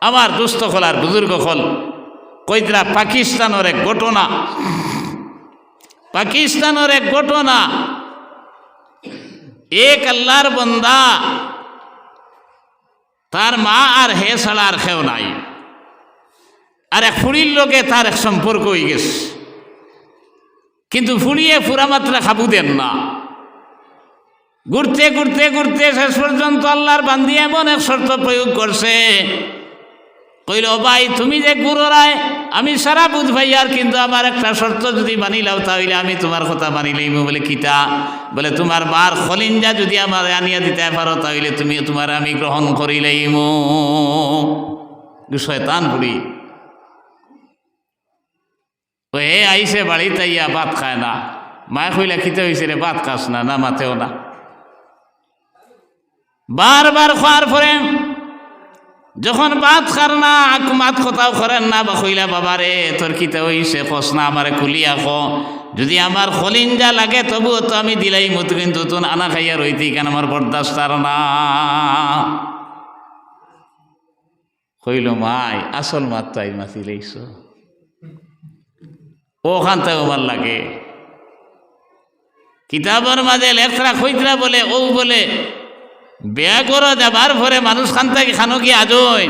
আমার দুস্থ খোলার বুজুর্গ খোল। কইতরা পাকিস্তানের এক ঘটনা। পাকিস্তানের এক ঘটনা। এক আল্লাহর বন্দা, তার মা আর হে ছাড়া আর খেও নাই। আর এক ফুড়ির লোকে তার এক সম্পর্ক হয়ে গেছে। কিন্তু ফুড়িয়ে ফুরা মাত্রা খাবু দেন না। ঘুরতে ঘুরতে ঘুরতে শেষ পর্যন্ত আল্লাহর বান্দি এমন এক শর্ত প্রয়োগ করছে কইল ভাই, তুমি যে গুরোরায়, আমি সারা বুধ ভাই আর কিন্তু আমার একটা শর্ত যদি মানিলাও তাহলে আমি তোমার কথা মানি লইব বলে কিতা? বলে, তোমার মার খলিঞ্জা যদি আমার আনিয়া দিতে পারো, তাহলে তুমি তোমার আমি গ্রহণ করি লইম। শয়তান বুড়ি। এ আইসে বাড়িতে ইয়া ভাত খায় না। মায় কইলা, খিতে হয়েছে রে, ভাত খাস না না, মাতেও না। বারবার খাওয়ার পরে যখন ভাত খার না মাত কথাও করেন না বা কইলা বাবা রে তোর কিতে হইছে কস না, আমারে কুলিয়া খ যদি আমার খলিঞ্জা লাগে, তবুও তো আমি দিলাই মতো, কিন্তু তুন আনা খাইয়া রইতি কেন, আমার বরদাস্ত আর না। কইল, মাই, আসল মাত তো আই মাতি লইছ। ওখান থেকে আমার লাগে। কিতাবের মাঝে লেখরা খৈতরা বলে ও বলে বেয়া করা যাবার পরে মানুষ খান থেকে খানো কি আজই?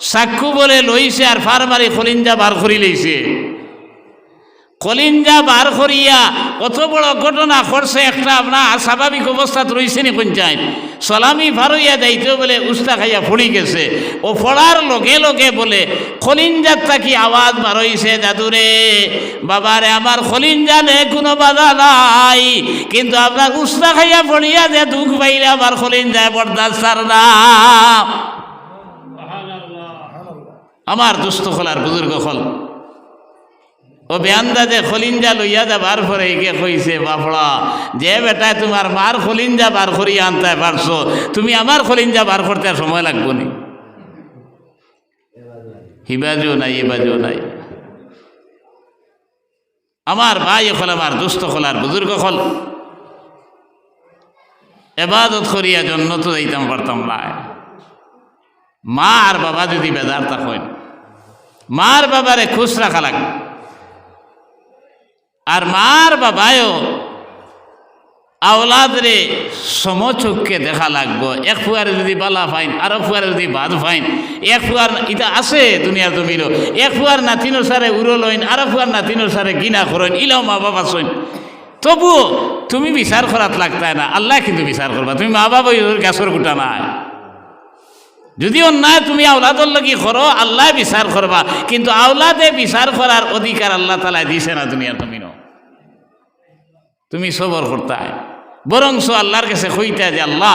সাক্ষু বলে লইছে আর ফার মারি খলিঞ্জা বার করি লইছে। কলিঞ্জা বার করিয়া কত বড় ঘটনা করছে একটা আপনার স্বাভাবিক অবস্থাত রয়েছে নি পঞ্চায়েত। সলামি ফারইয়া যাইতে বলে উস্তা খাইয়া ফড়ি গেছে। ও ফড়ার লগে লগে বলে খলিঞ্জার থাকি আওয়াজ বার হইছে দাদুরে? বাবারে আমার খলিঞ্জা নে কোনো বাধা নাই। কিন্তু আপনার উস্তা খাইয়া ফড়িয়া যে দুঃখ পাইলে আমার খলিঞ্জায় বরদাস্ত আর না। আমার দুস্থ খোলার বুজুর্গ খোল। ও বেয়ান্দা যে খলিঞ্জা লইয়া যাবার পরে একে কইছে, বাপড়া, যে বেটায় তোমার মার খলিঞ্জা বার করিয়া আনতে পারছ, তুমি আমার খলিঞ্জা বার করতে সময় লাগবো নি? হিবাজও নাই, এবাজও নাই। আমার ভাই হল আমার দুস্থ খোলার বুজুর্গ খল এবাদত করিয়া জন্য তো যাইতাম পারতাম না। মা আর বাবা যদি বেদার থাকেন, মার বাবারে খুশ রাখা লাগবে। আর মার বাবায়ও আওলাদ রে সমচক্ষে দেখা লাগবো। এক ফুয়ারে যদি বালা ফাইন, আর ফুয়ারে যদি বাদ ফাইন, এক ফুয়ার ইটা আছে দুনিয়া জমিরও এক ফুয়ার নাতিনোর সারে উড়ো লইন, আর ফুয়ার নাতিনোর সারে গিনা করেন ইলাও মা বাবা সইন তবুও তুমি বিচার করাত লাগতায় না, আল্লাহ কিন্তু বিচার করবা। তুমি মা বাবা গ্যাসর গুটা নাই। যদি অন্যায় তুমি আওলাদর লাগি করো, আল্লাহ বিচার করবা। কিন্তু আওলাদে বিচার করার অধিকার আল্লাহ তালা দিছে না দুনিয়ার তুমিও তুমি সবর করতায় বরং সো আল্লাহর কাছে কইতে যে, আল্লাহ,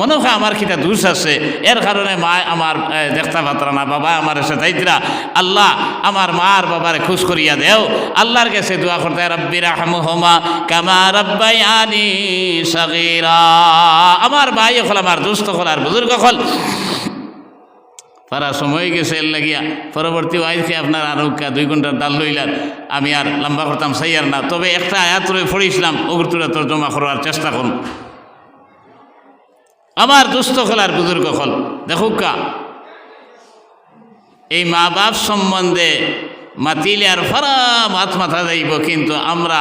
মনে হয় আমার খিতা দোষ আছে। এর কারণে মা আমার দেখতে পাত্রা না, বাবা আমার তাইতরা আল্লাহ, আমার মা আর বাবারে খুশ করিয়া দেও। আল্লাহর কাছে দোয়া করতে রব্বির রহমহমা কামা রব্বায়ানি সগীরা। আমার ভাই হল, আমার দুস্থ হল, আর বুজুর্গ হল। তারা সময় গেছে এর লাগিয়া। পরবর্তী ওয়াইজকে আপনার আরও দুই ঘণ্টার ডাল লইলার। আমি আর লম্বা করতাম, সাইয়ার না। তবে একটা আয়াত রয়ে পড়িয়েছিলাম ওগুরতুরা তর্জমা করার চেষ্টা করুন। আমার দুস্থ খোলার বুজুর্গ খল দেখুক কা এই মা বাপ সম্বন্ধে মাতিলে আর ফারা মাত মাথা যাইব, কিন্তু আমরা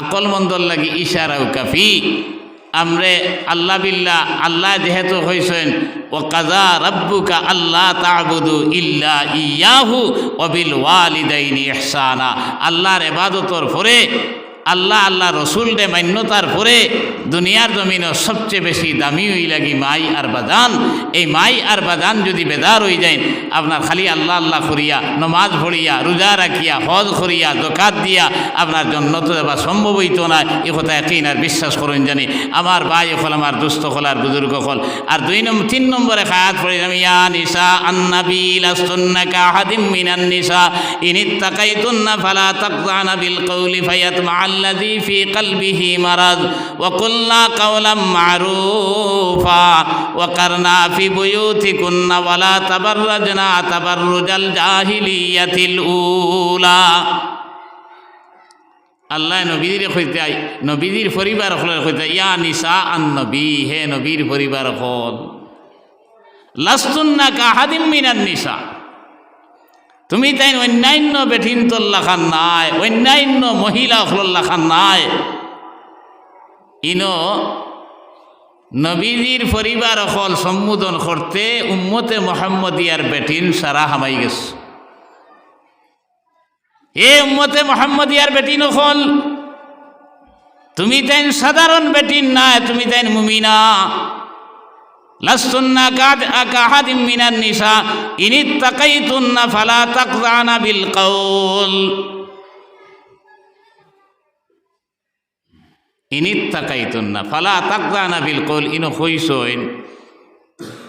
আকল মন্দর লাগি ইশারাও কাফি আমরে আল্লাহ বিল্লা আল্লাহ যেহেতু হয়েছেন ও কাজা রব্বুকা আল্লাহ তাবুদু ইল্লা ইয়াহু অবিল ওয়ালিদাইনি ইহসানা। আল্লাহর এবাদতর পরে, আল্লাহ আল্লাহ রসুল রে মান্যতার পরে দুনিয়ার জমিনও সবচেয়ে বেশি দামি হই লাগি মাই আর বাজান এই মাই আর বাজান যদি বেদার হয়ে যায় আপনার খালি আল্লাহ আল্লাহ করিয়া, নমাজ ভরিয়া রোজা রাখিয়া, হজ করিয়া দোকাত দিয়া, আপনার জন্য তো দেওয়া সম্ভব হইতো না। এ কথা একই আর বিশ্বাস করুন জানি। আমার ভাই হল, আমার দুস্থ হল, আর বুজুর্গ হল। আর দুই নম্বর তিন নম্বরে খায়াত পড়িলাম ইয়া নিসা আন্নাবিল আস্তুন্নাকা হাদিম মিনান ফালা তাকদানা বিল কৌলি ফায়াত মাআল্লাযী ফি কলবিহি কুল্লা কাওলাম মারুফা ওয়া কারনা ফি বুয়ুতিকুন্না ওয়ালা তাবাররাজনা তাবাররুজাল জাহিলিয়াতিল উলা আল্লাহ নবীর কইতে আই নবীর পরিবার হলের কইতে ইয়া নিসা আন নবী, হে নবীর পরিবার হল। লাস্তুন্না কাহাদিম মিনার নিশা তুমি তাই অন্যান্য বেঠিন তোল্লাখান নাই, অন্যান্য মহিলা অখলল্লাখান নাই। ইনো নবীজির পরিবার অকল সম্বোধন করতে উম্মতে মোহাম্মদিয়ার বেটিন সারা হামাই গেছে। এ উম্মতে মোহাম্মদিয়ার বেটিন অকল, তুমি তাই সাধারণ বেটিন না, তুমি তাই মুমিনা। লাস্তুন্না কাদ কাহাদিম মিনান নিসা ইনিত তাকাইতুন্না ফালা তাকজানা বিল কওল। ইনিত তাকাইতুন্না, ফালা তাকজানা বিল কওল ইনো হইসইন।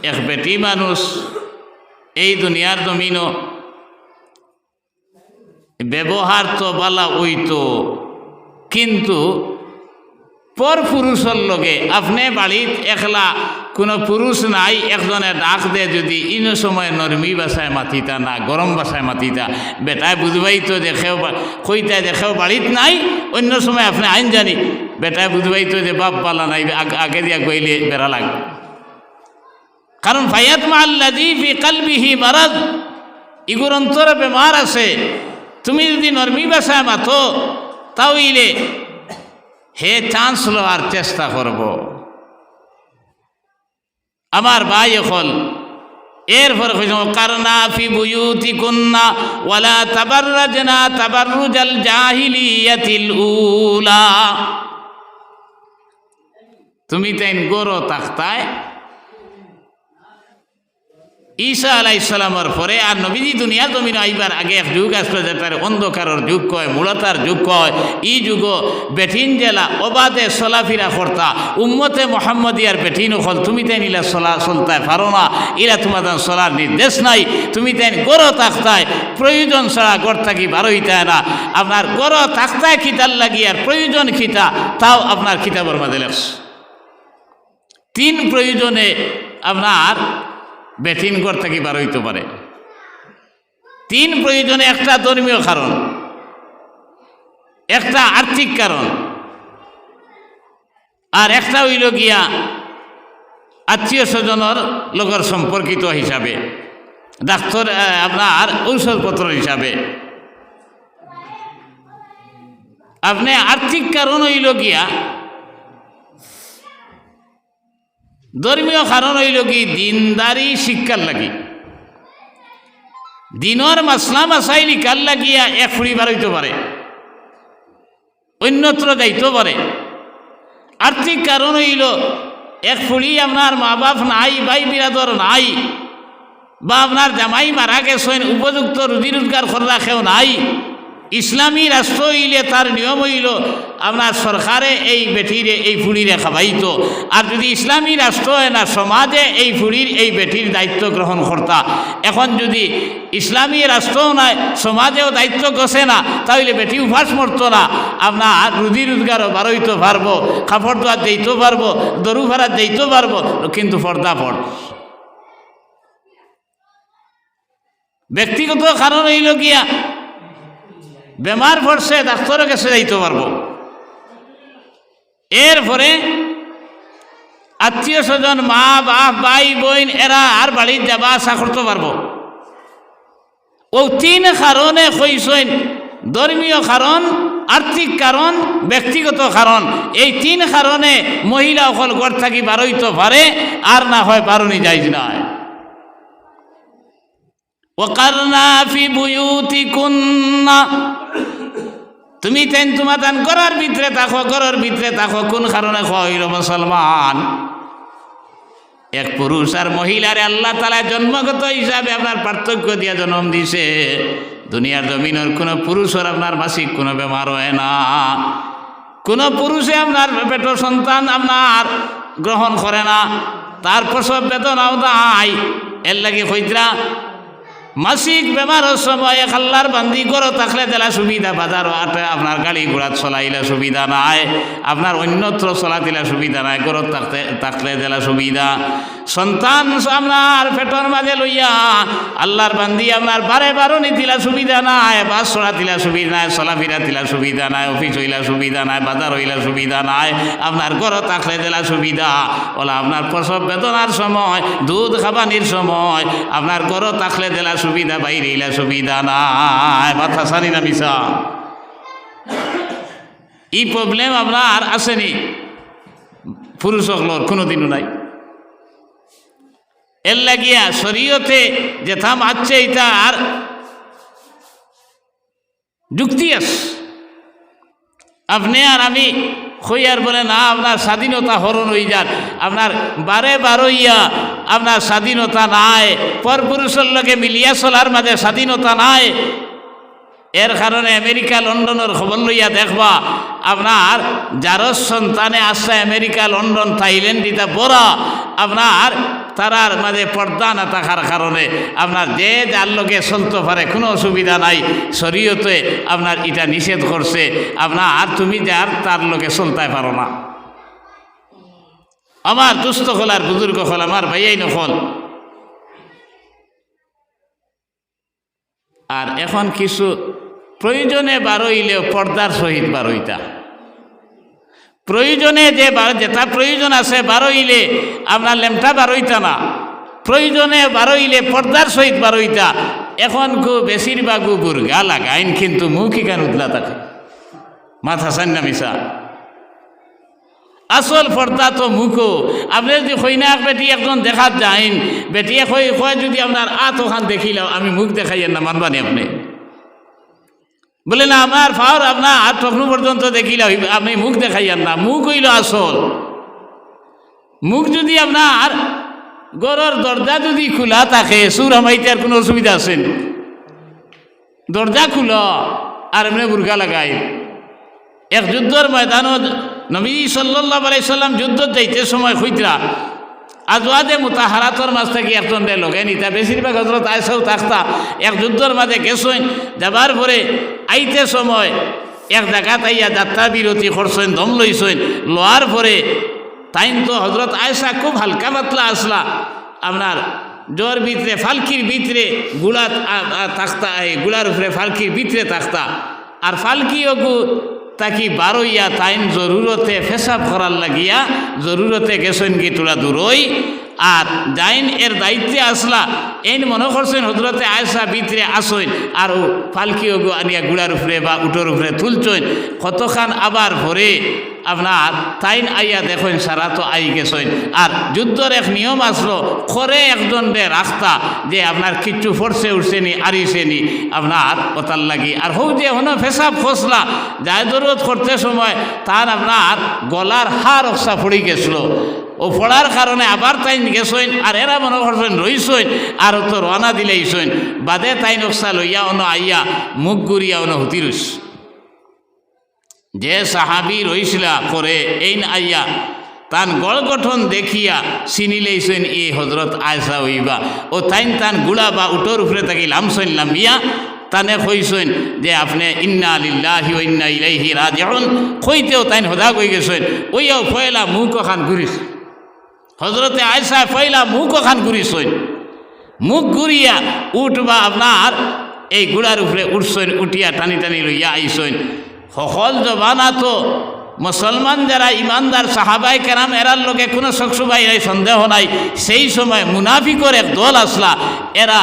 এক বেটি মানুষ, এই দুনিয়ার জমিনও ব্যবহার তো বালা ওইতো কিন্তু পর পুরুষের লগে আপনি বাড়িত একলা কোনো পুরুষ নাই, একজনে ডাক দে যদি ইনো সময় নরমি বাসায় মাতিতা না, গরম বাসায় মাতিতা। বেটায় বুঝবাই তো দেখেও বা- কইতা দেখেও বাড়িত নাই, অন্য সময় আপনি আইন জানি। বেটায় বুঝবাই তো যে বাপ পালা নাই, আগে দিয়া গইলে বেড়া লাগবে কারণ ফায়াত মাল্লাদি ফি কালবিহি মারাদ। ইগুর অন্তরে বেমার আছে। তুমি যদি নরমি বাসায় মাথো তাহলে হে চান্স লওয়ার চেষ্টা করব। আমার ভাই এখন এরপরে কারনা ফি উলা। তুমি তাইন গরো তাক্তায় ঈসা আলাই পরে আর নবীজি দুনিয়া জমিন আইবার আগে এক যুগ আসলো যেটার অন্ধকারের যুগ কয়, মূলতার যুগ কয়। ই যুগ বেঠিন জেলা অবাধে চলাফিরা কর্তা। উম্মতে মোহাম্মদিয়ার বেঠিন হল, তুমি তাই নিলা চলা, চলতায় পারো না। ইরা তোমার চলার নির্দেশ নাই। তুমি তাই গড় তাক্তায় প্রয়োজন ছাড়া গড় থাকি বারোইতায় না। আপনার গড় তাক্তায় খিতার লাগিয়ার প্রয়োজন খিতা, তাও আপনার খিতাবর মাঝে লেখস তিন প্রয়োজনে আপনার বেঠিন ঘর থেকে বার হইতে পারে। তিন প্রয়োজনে একটা ধর্মীয় কারণ, একটা আর্থিক কারণ, আর একটা হইল গিয়া আত্মীয় স্বজনের লগর সম্পর্কিত হিসাবে, ডাক্তার আপনার ঔষধপত্র হিসাবে। আপনি আর্থিক কারণ হইল গিয়া ধর্মীয় কারণ হইল কি? দিনদারি শিক্ষার লাগি। দিনর মাসলা মাসাইলি কাল লাগিয়া এক ফুড়িবার হইতে পারে? অন্যত্র যাইতে পারে। আর্থিক কারণ হইল, এক ফুড়ি আপনার মা বাপ নাই, ভাই বিরাদর নাই, বা আপনার জামাই মারা গেছেন, উপযুক্ত রুজি রোজগার করে রাখেও নাই ইসলামী রাষ্ট্র হইলে তার নিয়ম হইল আপনার সরকারে এই বেটিরে এই ফুড়িরে খাবাইত আর যদি ইসলামী রাষ্ট্র হয় না, সমাজে এই ফুড়ির এই বেটির দায়িত্ব গ্রহণ করতা। এখন যদি ইসলামী রাষ্ট্রও নাই, সমাজেও দায়িত্ব গছে না, তাহলে বেটি উপাস মরত না। আপনার রুজি রোজগারও বারইতে পারব, কাপড় দোয়ার দিতে পারব, দরু ভাড়া দিতে পারব, কিন্তু পর্দা পড়। ব্যক্তিগত কারণ হইল গিয়া বেমার পড়ছে ডাক্তারের কাছে যাইতে পারব। এরপরে আত্মীয় স্বজন, মা, বাপ, ভাই, বোন, এরা আর বাড়ির যাবা আসা করতে পারব। ও তিন কারণে কইসইন ধর্মীয় কারণ, আর্থিক কারণ, ব্যক্তিগত কারণ, এই তিন কারণে মহিলা অকল ঘর থাকি বারইতে পারে, আর না হয় বারণই যাইজ নয়। তুমি তেন তোমার তান গড়ার ভিতরে থাকো গড়ার ভিতরে থাকো, কোন কারণে হইল মুসলমান? এক পুরুষ আর মহিলারে আল্লাহ তালা জন্মগত হিসাবে আপনার পার্থক্য দিয়া জন্ম দিছে। দুনিয়ার জমিনের কোনো পুরুষের আপনার মাসিক কোনো বেমার হয় না। কোনো পুরুষে আপনার পেট সন্তান আপনার গ্রহণ করে না। তার প্রসব বেদনাও নাই। এর লাগে হইতরা মাসিক বেমারের সময় আল্লাহর বান্দি করো থাকলে দেলা সুবিধা বাজার আটে আপনার গাড়ি ঘোড়াত চলাইলে সুবিধা নাই আপনার অন্যত্র চলা দিলে সুবিধা নাই ঘরত থাকতে, থাকলে দিলা সুবিধা। সন্তান আপনার পেটর মাঝে লইয়া আল্লাহর বান্দি আপনার বারে বারো দিলা সুবিধা নাই বাস চলা দিলা সুবিধা নাই চলাফিরা দিলা সুবিধা নাই অফিস হইলা সুবিধা নাই বাজার হইলা সুবিধা নাই আপনার ঘরত থাকলে দিলা সুবিধা। ওলা আপনার প্রসব বেদনার সময়, দুধ খাবানির সময় আপনার ঘরত থাকলে দিলা সুবিধা বাইরে ইলা সুবিধা নাই। মাথা সারি না মিশা এই প্রবলেম আপনার আসেনি। পুরুষ সকলর কোনোদিনও নাই। এর লাগিয়া শরীয়তে যেথাম আছে এটা আর যুক্তি আছে। আপনি আর আমি খইয়ার বলে না, আপনার স্বাধীনতা হরণ হয়ে যান। আপনার বারে বারইয়া আপনার স্বাধীনতা নাই, পরপুরুষের লগে মিলিয়া চলার মাঝে স্বাধীনতা নাই। এর কারণে আমেরিকা, লন্ডনের খবর লইয়া দেখবা, আপনার যার সন্তানে আসছে আমেরিকা, লন্ডন, থাইল্যান্ড ইটা বড়, আপনার তারার মাঝে পর্দা না থাকার কারণে আপনার যে যার লোকে চলতে পারে কোনো অসুবিধা নাই। শরীয়তে আপনার এটা নিষেধ করছে, আপনার তুমি যার তার লোকে চলতে পারো না। আমার দুস্থ হল আর বুজুর্গ হল, আমার ভাইয়াই নকল আর এখন কিছু প্রয়োজনে বারইলেও পর্দার সহিত বারইতা। প্রয়োজনে যে যেটা প্রয়োজন আছে বারইলে আপনার লেমটা বারইতা না। প্রয়োজনে বারইলে পর্দার সহিত বারইতা। এখন গু বেশিরভাগ বুর্গা লাগাইন, কিন্তু মুখই কেন উদলা থাকে? মাথা সান্না মিশা আসল পর্দা তো মুখো। আপনি যদি কইনাক বেটি একজন দেখাত যাইন, বেটিয়ে কই কয় যদি আপনার আত ওখান দেখিলাম আমি মুখ দেখাইয়েন না মানবানি আপনি? বলে না আমার ফাওয়ার আপনার হাত তখন পর্যন্ত দেখিলাম আপনি মুখ দেখাইয়েন না, মুখ হইল আসল। মুখ যদি আপনার গরর দরজা যদি খোলা থাকে সুর হামাইতে আর কোনো অসুবিধা আছেন দরজা খুলো আর এমনি বুর্গা লাগাই। এক যুদ্ধর ময়দানত নবী সাল্লাহ আলাইসাল্লাম যুদ্ধ যাইতে সময় খুঁজরা আজওয়াদে মুতাহারাতর মাছ থেকে একজন রে লগে নিতা। বেশিরভাগ হজরত আয়সাও থাকতা এক যুদ্ধর মাঝে গেছেন, যাবার পরে আইতে সময় এক জায়গা তাইয়া যাত্রা বিরতি করছেন, দম লইছেন। লোয়ার পরে তাইন তো হজরত আয়সা খুব হালকা পাতলা আসলা। আপনার জ্বর ভিতরে ফালকির ভিতরে গুড়া থাকতা গুড়ার উপরে ফালকির ভিতরে থাকতা আর ফালকিও তাকি বারইয়া তাইন জরুরতে ফেসাব করার লাগিয়া জরুরতে গেছেন কি তোরা দূরই। আর যাইন এর দায়িত্বে আসলা এই মনে করছেন হজরতে আয়সা ভিতরে আসইন, আর ও ফালকিও গো আনিয়া গুড়ার উপরে বা উটোর উপরে তুলছেন কতখান আবার ভরে আপনার তাইন আইয়া দেখেন সারা তো আই গেছেন আর যুদ্ধর এক নিয়ম আসলো, খরে একজন রে রাস্তা যে আপনার কিচ্ছু ফরসে উঠছেনি আরিসেনি আপনার ওতার লাগি। আর হোক যে হনো ফেসাব ফসলা যায় জরুরত করতে সময় তার আপনার গলার হার অক্সা পড়ে গেছিল। ও পড়ার কারণে আবার তাইন গেছইন, আর এরা মনে করছেন রইছেন আর তো রওনা দিলেইছেন বাদে তাইন অক্সা লইয়া অন আইয়া, মুখ গুড়িয়া অন হুতিরুস যে সাহাবি রইসলা করে এই আইয়া, তান গড় গঠন দেখিয়া চিনিলেইছেন এই হজরত আয়সা হইবা। ও তাইন তান গুড়া বা উটোর উপরে তাকি লামসইন লামিয়া তানে কইছেন যে আপনি ইন্না আলিল্লাহি ইন্না ইলাইহি রাজিউন। কইতেও তাইন হদা কই গেছেন ওইয়াও ফয়লা মুখ খান ঘুরিস হজরতে আয়সা ফয়লা মুখ খান ঘুরিছেন মুখ ঘুরিয়া উঠবা আপনার, এই গুড়ার উপরে উঠছেন উঠিয়া টানি টানি লইয়া আইছেন সকল জবানা তো মুসলমান যারা ইমানদার, সাহাবাই কেরাম, এরার লোকে কোনো শখসুবাই নাই, সন্দেহ নাই। সেই সময় মুনাফিকর এক দল আসলা, এরা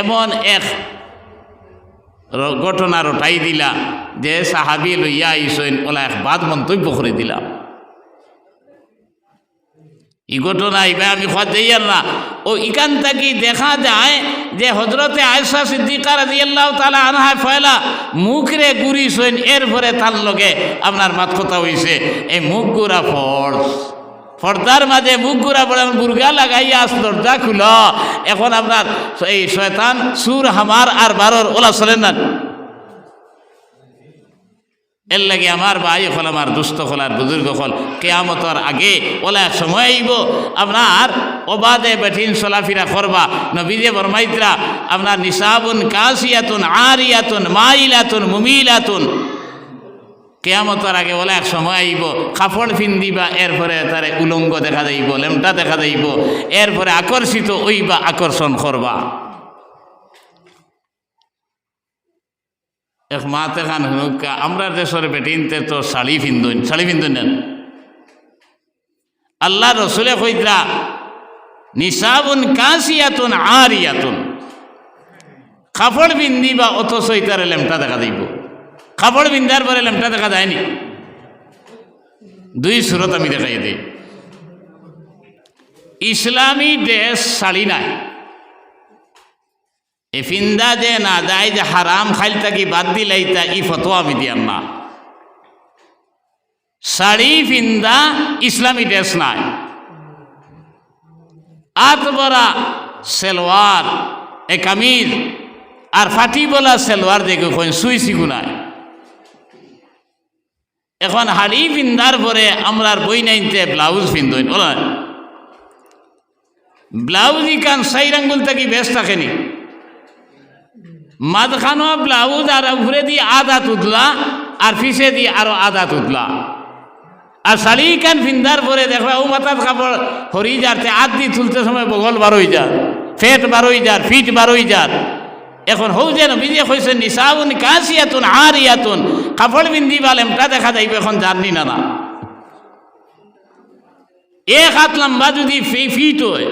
এমন এক ঘটনা রটাই দিলা, যে সাহাবি লইয়া আইসইন ওলা এক বাদ মন্তব্য করে দিলাম এই ঘটনা এবার আমি খোঁজ না। ও ইকান থাকি দেখা যায় যে হজরতে আয়সা সিদ্দিকা রাজি আল্লাহ তালা আনহায় ফয়লা, মুখরে গুড়ি সইন এরপরে তার লগে আপনার মাত কথা হইছে। এই মুখ গুড়া ফর্স পর্দার মাঝে মুখ গুড়া পড়ে বুর্গা লাগাইয়া আস, দরজা খুল। এখন আপনার এই শয়তান সুর, হামার আর বারোর ওলা চলেন না। এর লাগে আমার ভাই হল, আমার দুস্থ হল, আর বুজুর্গ হল। কেয়ামতর আগে ওলা সময় আইব। আপনার অবাধে বেঠিন চলাফিরা করবা। নবীজে বরমাইত্রা, আপনার নিসাবুন কাসিয়াতুন, আরিয়াতুন, মাইলাতুন, মুমিলাতুন। কেয়ামতর আগে বলে এক সময় আইব। কাপড় ফিন্দিবা এরপরে তারে উলঙ্গ দেখা যাইব, লেমটা দেখা যাইব। এরপরে আকর্ষিত ওইবা আকর্ষণ করবা। এক মাতে খান হুনুকা, আমরা দেশের বেটিনতে তো শাড়ি ফিন্দুন শাড়ি ফিন্দুন নেন। আল্লাহ রসুলে কইতরা নিসাবুন কাসিয়াতুন আরিয়াতুন। কাপড় বিন্দিবা অথচ ইতারে লেমটা দেখা যাইব কাপড় বিন্দার পরে লেমটা দেখা যায়নি। দুই সুরত আমি দেখাই দিই। ইসলামী ড্রেস শাড়ি নাই। এ ফিন্দা যে না যায় যে হারাম খাইল থাকি বাদ দিলাইতা ই ফটো আমি দিয়াম না। শাড়ি ফিন্দা ইসলামী ড্রেস নাই। আত বরা সেলোয়ার, এ কামিজ, আর ফাটি বলা সেলোয়ার দেখে কই সুই সিগু নাই। এখন হাড়ি পিন্দার পরে আমরার বই নাইতে ব্লাউজ পিন্দইন বলা ব্লাউজ ইকান সাইর আঙ্গুল থাকি বেশ থাকেনি। মাঝখানো ব্লাউজ আর উপরে দিয়ে আদা তুতলা আর পিছে দিয়ে আরও আদা তুতলা আর শাড়ি কান ফিন্দার পরে দেখবা ও মাথার কাপড় হরি যাতে আদ দিয়ে তুলতে সময় বগল বারোই যার, ফেট বারোই যার, ফিট বারোই যার। এখন হৌ যেন বিজে হয়েছে নিশাউন কাশিয়াতুন আর ইয়াতুন কাপড় বিন্দি বালেমটা দেখা যাইবে এখন জানি না না এক হাত লম্বা যদি ফিট হয়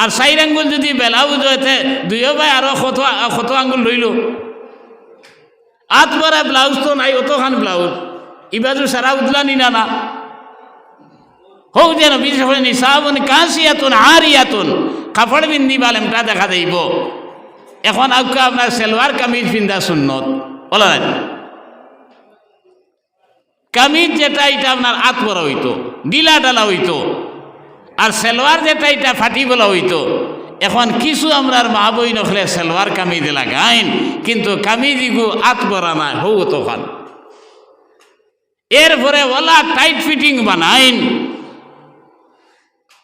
আর চাইর আঙ্গুল যদি বেলাউজ হয়েছে দুইও ভাই আরও কত কত আঙ্গুল রইল আত পরে ব্লাউজ তো নাই, অতখান ব্লাউজ ইবাজু সারা উদলা না না। হৌ যেন বিশেষ করে নিশাবন কাশিয়াতুন আর ইয়াতুন কাপড় বিন্দি বালেমটা দেখা যাইব এখন আউকা আপনার সেলোয়ার কামিজ পিন্দা সুন্নত। বলা কামিজ যেটা, এটা আপনার আত বড় হইতো ডিলা ডালা হইতো। আর সেলোয়ার যেটা, এটা ফাটি বলা হইতো। এখন কিছু আমরার মা বই নখলে সেলোয়ার কামিজ লাগাইন, কিন্তু কামিজ ইগু আত বরা নাই হৌ তখন এরপরে ওলা টাইট ফিটিং বানাইন।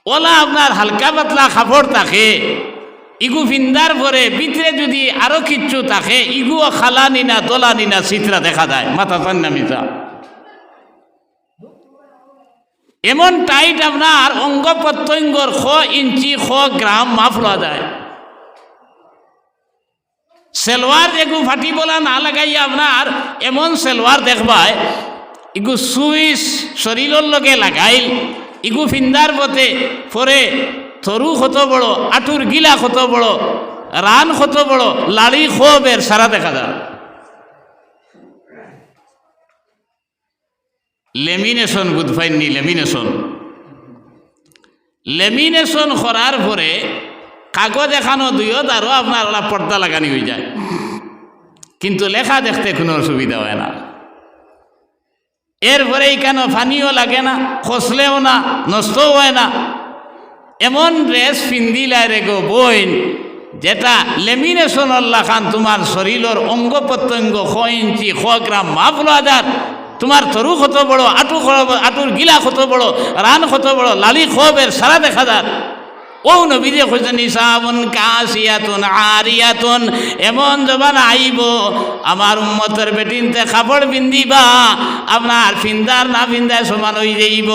ওলা আপনার হালকা পাতলা কাপড় থাকে, ইগু ফিন্দার পরে ভিতরে যদি আরও কিচ্ছু থাকে, ইগুও খালা নিনা, তোলা নিনা, চিত্রা দেখা যায়, মাথা চান্না মিতা এমন টাইট আপনার অঙ্গ প্রত্যঙ্গর খ ইঞ্চি, খ গ্রাম মাফ লওয়া যায়। সেলোয়ার এগু ফাটি বলা না লাগাইয়া আপনার এমন সেলোয়ার দেখবায়, ইগু সুইচ শরীরের লগে লাগাইল, ইগু ফিন্দার পথে পরে থরু কত বড়, আটুর গিলা কত বড়, রান কত বড়, লাড়ি খোবের সারা দেখা যায়। লেমিনেশন বুধফাইনি লেমিনেশন লেমিনেশন করার পরে কাগজ এখানো দুইত আরও আপনার ওরা পর্দা লাগানি হয়ে যায়। কিন্তু লেখা দেখতে কোনো অসুবিধা হয় না। এরপরে কেন ফানিও লাগে না, খসলেও না, নষ্টও হয় না। এমন ড্রেস পিন্দিলাই রে গো বইন যেটা লেমিনেশন খান তোমার শরীরের অঙ্গ প্রত্যঙ্গ ছ ইঞ্চি, ছ গ্রাম মাপ তোমার তরু কত বড়, আটু আটুর গিলা কত বড়, রান কত বড়, লালি খবের সারা দেখা যার। ও নবীজে খুঁজে নিসাবন কাশিয়াতুন আরিয়াতুন, এমন জবান আইব, আমার উম্মতের বেটিনতে কাপড় পিন্দিবা আপনার ফিন্দার না ফিন্দার সমান হয়ে যাইব।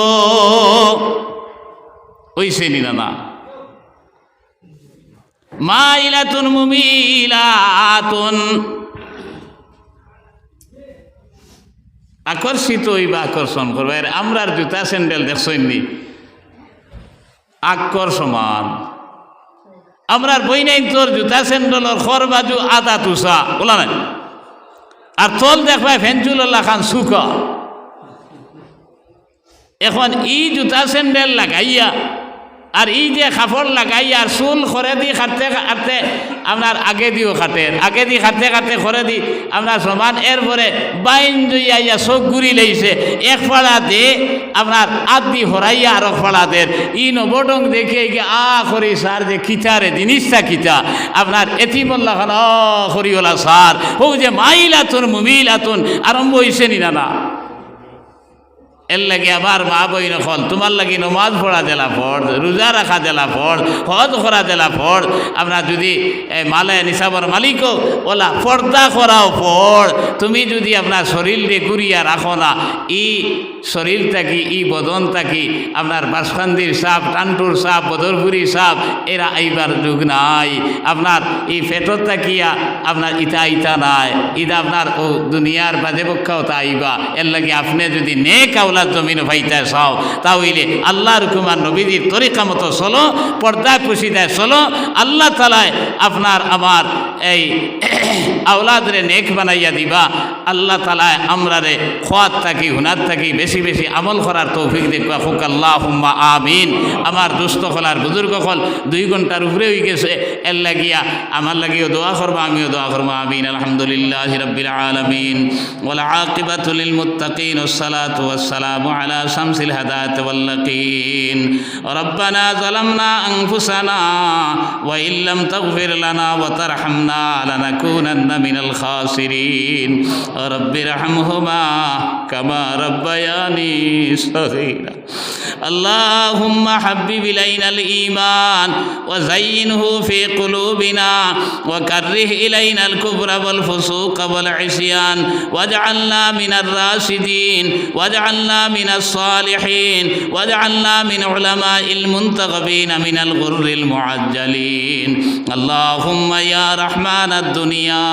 ওইসে নিলা না। মাইলাতুন মুমিলাতুন আকর্ষিত হইবা, আকর্ষণ করবে। আর আমরার জুতা স্যান্ডেল দেখছইনি আকর্ষমান আমরার বই নাই তোর জুতা স্যান্ডেলর খর বাজু আদা তুষা বলা নাই? আর তল দেখবা ফেঞ্চুল্লাহ খান সুকা। এখন ই জুতা স্যান্ডেল লাগাইয়া আর এই যে কাপড় লাগাই আর চুল খরে দি খাটতে খাটতে আপনার আগে দিও খাটেন আগে দি খাটতে খাটতে খরে দি আপনার সমান এরপরে বাইন জইয়া চোখ ঘুরি লইছে এক ফাড়া দে আপনার আদ দি হরাইয়া আর ফাড়া দেন ই নবটং দেখে গিয়ে আ করি সার যে খিচারে জিনিসটা খিচা আপনার এতিমল্লা খান হরিওলা সার ও যে মাইলাতুন মুমিলাতুন আরম্ভ হয়েছে নি না না এর লাগে আবার মা বই নখন তোমার লাগি নমাজ পড়া দেলা পড়, রোজা রাখা দেলা পড়, হজ করা দেলা পড়। আমরা যদি মালে নিসাবর মালিকও, ওলা পর্দা করাও ফর তুমি যদি আপনার শরীর দিয়ে ঘুরিয়া রাখো না, ই শরীর থাকি ই বদন থাকি আপনার বাসখান্দির সাপ, টান্টুর সাপ বদরপুরি সাপ, এরা আইবার যুগ নাই। আপনার এই ফেটর থাকিয়া আপনার ইটা ইটা নাই। ইটা আপনার, ও দুনিয়ার বাজে পক্ষাও তা আইবা এর লাগে আপনি যদি নেক আওলাদ জমিন ভাইতে চাও তাহলে আল্লাহর কুমার নবীজির তরিকা মতো চলো পর্দায় পুষিদায় চলো। আল্লাহ তালায় আপনার আমার এই আওলাদরে নেক বানাইয়া দিবা। আল্লাহ তালায় আমরা রে খোয়াত থাকি হুনার থাকি বেশি বেশি আমল করার তৌফিক দেখবা ফুক আল্লাহ হুম্মা আমিন আমার দুস্থ হলার বুজুর্গ হল দুই ঘন্টার উপরে হয়ে গেছে এর লাগিয়া আমার লাগিও দোয়া করবো আমিও দোয়া করবো আমিন আলহামদুলিল্লাহ রব্বিল আলমিন ওলা আকিবাতুল মুত্তাকিন والصلاة والسلام على شمس الهداة واللقين ربنا ظلمنا أنفسنا وإن لم تغفر لنا وترحمنا لنكونن من الخاسرين رب ارحمهما كما ربياني صغيرا اللهم حبب إلينا الإيمان وزينه في قلوبنا وكره إلينا الكفر والفسوق والعصيان واجعلنا من الراشدين واجعلنا من الصالحين واجعلنا من علماء المنتخبين من الغر المعجلين اللهم يا رحمن الدنيا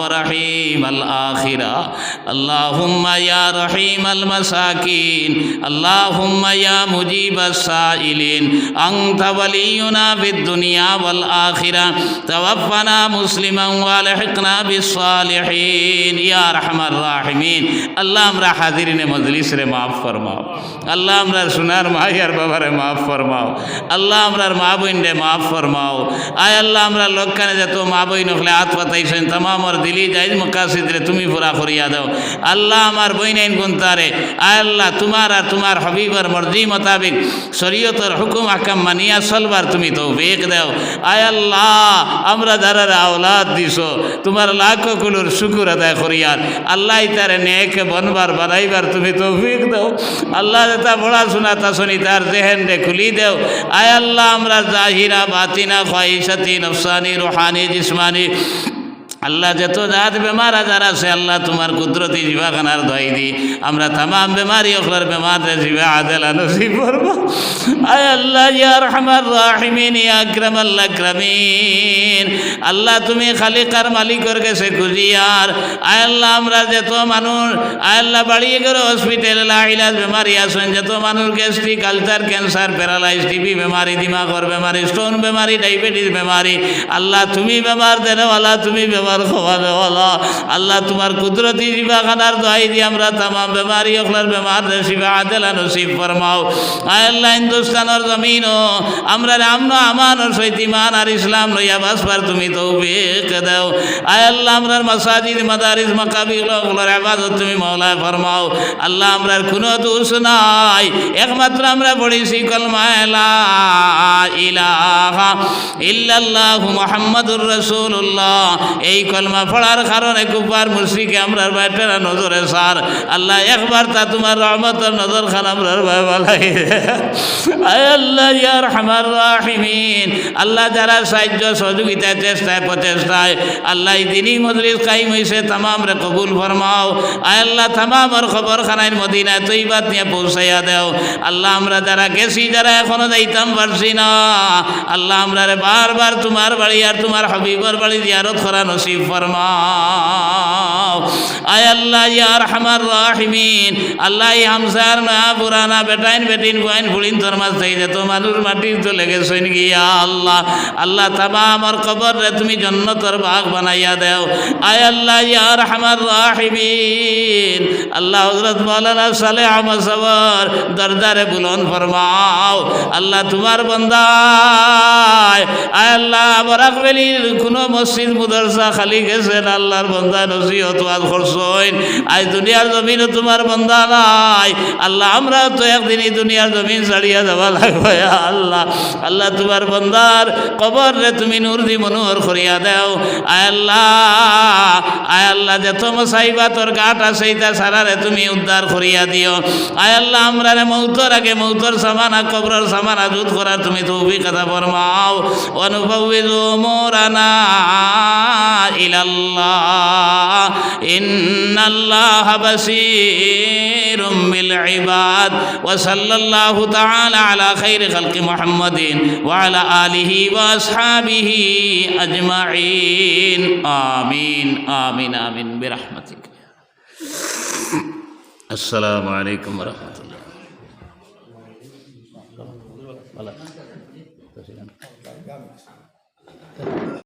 ورحيم الآخرة اللهم يا رحيم المساكين اللهم يا مجيب السائلين أنت ولينا في الدنيا والآخرة توفنا مسلما والحقنا بالصالحين يا رحم الراحمين আল্লাহ আমরা হাজিরিনে মজলিস রে মাফ ফরমাও আল্লাহ আমরা সোনার মাহিয়ার বাবারে মাফ ফরমাও আল্লাহ আমরার মা বোন রে মাফ ফরমাও আয় আল্লাহ আমরা লক্ষণে যত মা বই নখলে হাত পাতাইছেন তামামর দিলি যাইজ মকাসিদ রে তুমি পুরা করিয়া দাও আল্লাহ আমার বই নাইন গুনতারে আয় আল্লাহ, তোমার আর তোমার হবিবর মর্জি মোতাবিক শরীয়তর হুকুম আকাম মানিয়া চলবার তুমি তো বেগ দাও। আয় আল্লাহ, আমরা যারা আওলাদ দিছ, তোমার লাখ কুলুর শুকুর আদায় করিয়ার। আল্লাহ তারে নেক বনবার বানাইবার তুমি তো বেগ দাও। আল্লাহ তা পড়াশোনা তা শুনি তার জেহেন রে খুলি দেও। আয় আল্লাহ, আমরা জাহিরা, বাতিনা খাইসাতি নফসানি, রুহানি, জিসমানি আল্লাহ যত জাত বেমার আজার আছে আল্লাহ তোমার কুদরতি জিবাখানার দোয়াই দি আমরা তামাম বেমারি ওখলার বেমার জিবা আদেলা নসিব করব আয় আল্লাহ ইয়া রহমান রাহিমিন ইয়া আকরাম আল্লাহ ক্রামিন আল্লাহ তুমি খালিকার মালিকর কাছে খুঁজিয়ার আয় আল্লাহ আমরা যত মানুষ আয় আল্লাহ বাড়িয়ে গেলে হসপিটালে লাইলাজ বেমারি আছেন যত মানুষ gastric ulcer cancer paralyse TB বেমারি দিমাগর বেমারি স্টোন বেমারি ডায়াবেটিস বেমারি আল্লাহ তুমি বেমার দেনেওয়ালা তুমি বেমার খাওয়ানেওয়ালা আল্লাহ তোমার কুদরতি জিবাখানার দোয়াই দিয়ে আমরা তামাম বেমারি অখলার বেমার শিবা আদেলা নসিব ফরমাও। আয় আল্লাহ, হিন্দুস্তানের জমিন আমরা আমন আমান সৈতিমান আর ইসলাম লইয়া বাসবার তুমি তো বেক দাও। আয় আল্লাহ আমরার মাসাজিদ, মাদারিস, মাকাবিল ওগুলোর আবাদত তুমি মৌলায় ফরমাও। আল্লাহ আমরার কোনো দোষ নাই। একমাত্র আমরা পড়েছি কলমা লা ইলাহা ইল্লাল্লাহু মুহাম্মাদুর রাসূলুল্লাহ। এই কলমা পড়ার কারণে কুপার মুশরিকে আমরার বাইটেরা নজরে সার। আল্লাহ একবার তা তোমার রহমতের নজর খান আমরার ভাই বলাই আল্লাহ ইয়া রহমান রাহিমিন। আল্লাহ যারা সাহায্য সহযোগিতায় চেষ্টায়, প্রচেষ্টায়, আল্লাহ এই দিনই মজলিস কাইম হয়েছে তামাম রে কবুল ফরমাও। আয় আল্লাহ তামামর খবর খানায় মদিনায় তৈবাত নিয়ে পৌঁছাইয়া দেও। আল্লাহ আমরা যারা গেছি, যারা এখনও যাইতাম পারছি না। আল্লাহ আমরা রে বারবার তোমার বাড়ি আর তোমার হাবিবর বাড়ি জিয়ারত করা নসিব ফরমাও আয় আল্লাহ ইয়ার হামার রাহিমিন। আল্লাহ ই হামসার না, পুরানা বেটাইন বেটিন বয়ান ফুড়িন তোর মাছ থেকে যেত মানুষ মাটির চলে গেছেন গিয়া আল্লাহ। আল্লাহ তাবা আমার কবর রে তুমি জন্নতর বাঘ বানাইয়া দেও। আয় আল্লাহ ইয়ার হামার রাহিমিন। আল্লাহ হজরত মৌলানা সালে আহমদ সবর দরদারে বুলন ফরমাও। আল্লাহ, তোমার বন্দায়। আয় আল্লাহ, বরাক বেলির কোনো মসজিদ, মুদরসা খালি গেছেন, আল্লাহর বন্দা নসিহত আজ করছেন আজ দুনিয়ার জমিনও তোমার বন্দা নাই। আল্লাহ, আমরা তো একদিন এই দুনিয়ার জমিন ছাড়িয়া যাওয়া লাগবে আল্লাহ। আল্লাহ, তোমার বন্দার কবর রে তুমি নূর দি মনোহর করিয়া দেও। আয় আল্লাহ আয় আল্লাহ যত মশাইবা তোর গাট আছে তা সারারে তুমি উদ্ধার করিয়া দিও। আয় আল্লাহ, আমরা রে মৌতর আগে মৌতর সামানা, কবরের সামানা জুত করার তুমি তৌফি কথা ফরমাও। অনুভবিত মোরানা ইলাল্লাহ ইন্নাল্লাহ إن الله بصير بالعباد وصلى الله تعالى على خير خلق محمد وعلى آله وأصحابه أجمعين. آمين. آمين. آمين. برحمتك. السلام عليكم ورحمة الله.